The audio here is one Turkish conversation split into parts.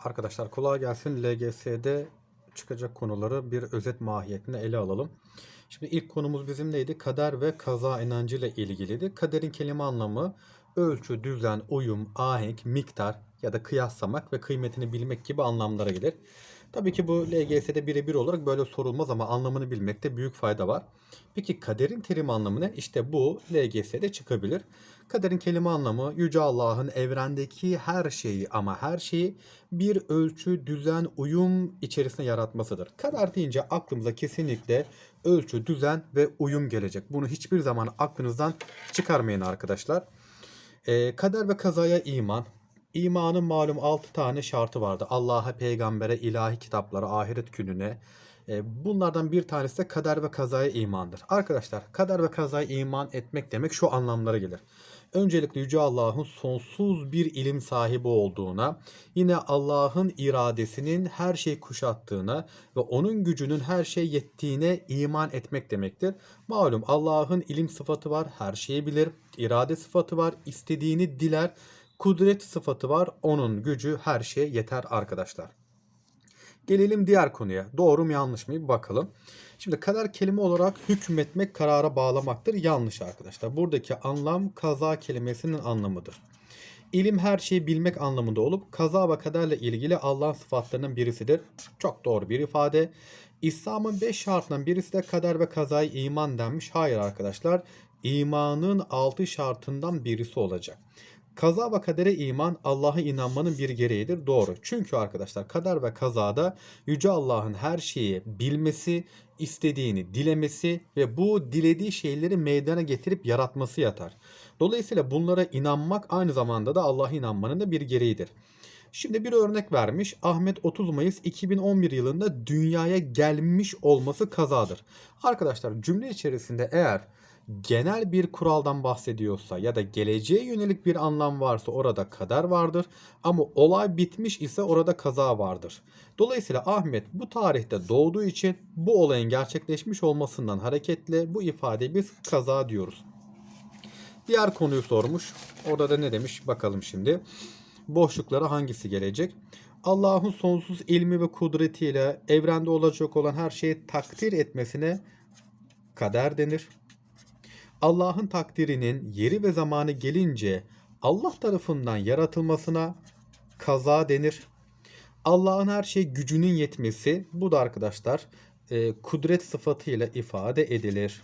Arkadaşlar kolay gelsin. LGS'de çıkacak konuları bir özet mahiyetinde ele alalım. Şimdi ilk konumuz bizim neydi? Kader ve kaza inancıyla ilgiliydi. Kaderin kelime anlamı ölçü, düzen, uyum, ahenk, miktar ya da kıyaslamak ve kıymetini bilmek gibi anlamlara gelir. Tabii ki bu LGS'de birebir olarak böyle sorulmaz ama anlamını bilmekte büyük fayda var. Peki kaderin terim anlamı ne? İşte bu LGS'de çıkabilir. Kaderin kelime anlamı Yüce Allah'ın evrendeki her şeyi ama her şeyi bir ölçü, düzen, uyum içerisinde yaratmasıdır. Kader deyince aklımıza kesinlikle ölçü, düzen ve uyum gelecek. Bunu hiçbir zaman aklınızdan çıkarmayın arkadaşlar. Ee, kader ve kazaya iman. İmanın malum 6 tane şartı vardı. Allah'a, peygambere, ilahi kitaplara, ahiret gününe. Ee, bunlardan bir tanesi de kader ve kazaya imandır. Arkadaşlar kader ve kazaya iman etmek demek şu anlamlara gelir. Öncelikle Yüce Allah'ın sonsuz bir ilim sahibi olduğuna, yine Allah'ın iradesinin her şeyi kuşattığına ve onun gücünün her şey yettiğine iman etmek demektir. Malum Allah'ın ilim sıfatı var, her şeyi bilir, irade sıfatı var, istediğini diler, kudret sıfatı var, onun gücü her şeye yeter arkadaşlar. Gelelim diğer konuya. Doğru mu yanlış mı bir bakalım. Şimdi kader kelime olarak hükmetmek, karara bağlamaktır. Yanlış arkadaşlar. Buradaki anlam kaza kelimesinin anlamıdır. İlim her şeyi bilmek anlamında olup kaza ve kaderle ilgili Allah'ın sıfatlarının birisidir. Çok doğru bir ifade. İslam'ın 5 şartından birisi de kader ve kazayı iman denmiş. Hayır arkadaşlar. İmanın 6 şartından birisi olacak. Kaza ve kadere iman Allah'a inanmanın bir gereğidir. Doğru. Çünkü arkadaşlar kader ve kazada Yüce Allah'ın her şeyi bilmesi, istediğini dilemesi ve bu dilediği şeyleri meydana getirip yaratması yatar. Dolayısıyla bunlara inanmak aynı zamanda da Allah'a inanmanın da bir gereğidir. Şimdi bir örnek vermiş. Ahmet 30 Mayıs 2011 yılında dünyaya gelmiş olması kazadır. Arkadaşlar cümle içerisinde eğer genel bir kuraldan bahsediyorsa ya da geleceğe yönelik bir anlam varsa orada kader vardır ama olay bitmiş ise orada kaza vardır. Dolayısıyla Ahmet bu tarihte doğduğu için bu olayın gerçekleşmiş olmasından hareketle bu ifadeyi biz kaza diyoruz. Diğer konuyu sormuş. Orada da ne demiş bakalım şimdi. Boşluklara hangisi gelecek? Allah'ın sonsuz ilmi ve kudretiyle evrende olacak olan her şeyi takdir etmesine kader denir. Allah'ın takdirinin yeri ve zamanı gelince Allah tarafından yaratılmasına kaza denir. Allah'ın her şey gücünün yetmesi bu da arkadaşlar e, kudret sıfatıyla ifade edilir.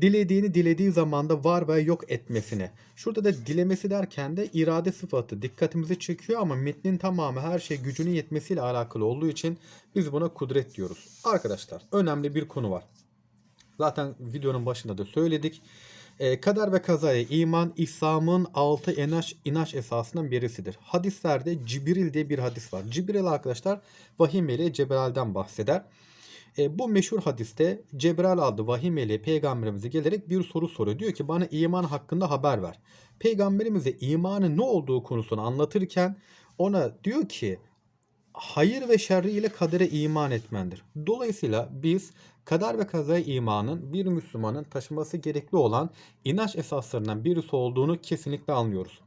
Dilediğini dilediği zamanda var ve yok etmesine. Şurada da dilemesi derken de irade sıfatı dikkatimizi çekiyor ama metnin tamamı her şey gücünün yetmesiyle alakalı olduğu için biz buna kudret diyoruz. Arkadaşlar önemli bir konu var. Zaten videonun başında da söyledik. E, kader ve kazaya iman İslam'ın altı inanç, inanç esasından birisidir. Hadislerde Cibril diye bir hadis var. Cibril arkadaşlar vahiy meleği Cebrail'den bahseder. E, bu meşhur hadiste Cebrail adlı vahiy meleği peygamberimize gelerek bir soru soruyor. Diyor ki bana iman hakkında haber ver. Peygamberimize imanın ne olduğu konusunu anlatırken ona diyor ki hayır ve şerri ile kadere iman etmendir. Dolayısıyla biz kader ve kazaya imanın bir Müslümanın taşıması gerekli olan inanç esaslarından birisi olduğunu kesinlikle anlıyoruz.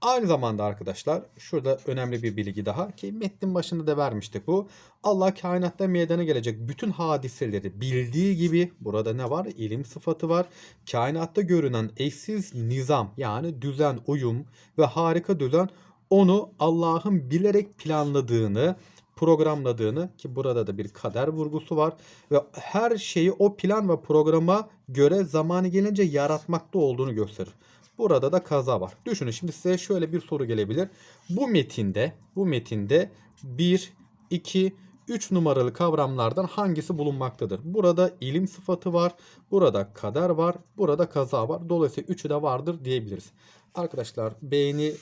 Aynı zamanda arkadaşlar şurada önemli bir bilgi daha ki metnin başında da vermiştik bu. Allah kainatta meydana gelecek bütün hadiseleri bildiği gibi burada ne var? İlim sıfatı var. Kainatta görünen eşsiz nizam yani düzen, uyum ve harika düzen onu Allah'ın bilerek planladığını, programladığını ki burada da bir kader vurgusu var ve her şeyi o plan ve programa göre zamanı gelince yaratmakta olduğunu gösterir. Burada da kaza var. Düşünün şimdi size şöyle bir soru gelebilir. Bu metinde, bu metinde 1, 2, 3 numaralı kavramlardan hangisi bulunmaktadır? Burada ilim sıfatı var, burada kader var, burada kaza var. Dolayısıyla üçü de vardır diyebiliriz. Arkadaşlar beğeni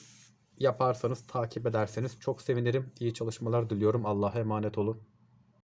yaparsanız, takip ederseniz çok sevinirim. İyi çalışmalar diliyorum. Allah'a emanet olun.